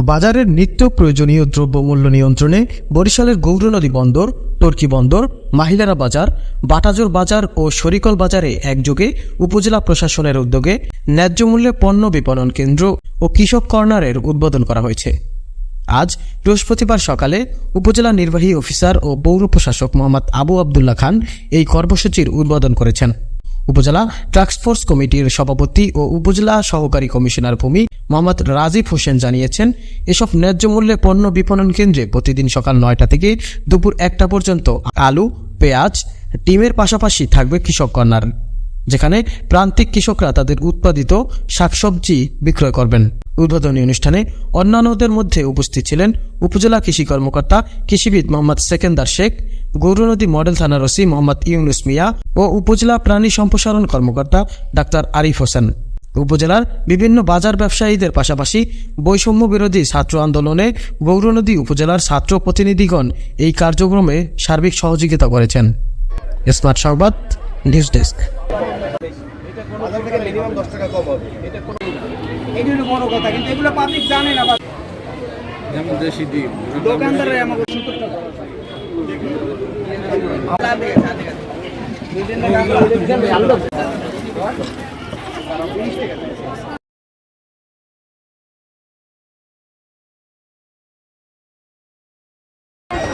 বাজারের নিত্য প্রয়োজনীয় দ্রব্যমূল্য নিয়ন্ত্রণে বরিশালের গৌরনদী বন্দর, টর্কি বন্দর, মাহিলারা বাজার, বাটাজোর বাজার ও শরিকল বাজারে একযোগে উপজেলা প্রশাসনের উদ্যোগে ন্যায্য মূল্যে পণ্য বিপণন কেন্দ্র ও কৃষক কর্নারের উদ্বোধন করা হয়েছে। আজ বৃহস্পতিবার সকালে উপজেলা নির্বাহী অফিসার ও পৌর প্রশাসক মোহাম্মদ আবু আবদুল্লাহ খান এই কর্মসূচির উদ্বোধন করেছেন। উপজেলা টাস্কফোর্স কমিটির সভাপতি ও উপজেলা সহকারী কমিশনার ভূমি মোহাম্মদ রাজীব হোসেন জানিয়েছেন, এসব ন্যায্য মূল্যে পণ্য বিপণন কেন্দ্রে প্রতিদিন সকাল নয়টা থেকে দুপুর একটা পর্যন্ত আলু, পেঁয়াজ, ডিমের পাশাপাশি থাকবে কৃষক কর্নার, যেখানে প্রান্তিক কৃষকরা তাদের উৎপাদিত শাকসবজি বিক্রয় করবেন। উদ্বোধনী অনুষ্ঠানে অন্যান্যদের মধ্যে উপস্থিত ছিলেন উপজেলা কৃষি কর্মকর্তা কৃষিবিদ মোহাম্মদ সেকেন্দার শেখ গৌরনদী মডেল থানার ওসি মোহাম্মদ ইউনুস মিয়া ও উপজেলা প্রাণী সম্প্রসারণ কর্মকর্তা ডাক্তার আরিফ হোসেন। উপজেলার বিভিন্ন বাজার ব্যবসায়ীদের পাশাপাশি বৈষম্য বিরোধী ছাত্র আন্দোলনে গৌরনদী উপজেলার ছাত্র প্রতিনিধিগণ এই কার্যক্রমে সার্বিক সহযোগিতা করেছেন। স্মার্ট সংবাদ নিউজ ডেস্ক। দোকানদাররা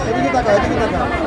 এদিকে টাকা এদিকে টাকা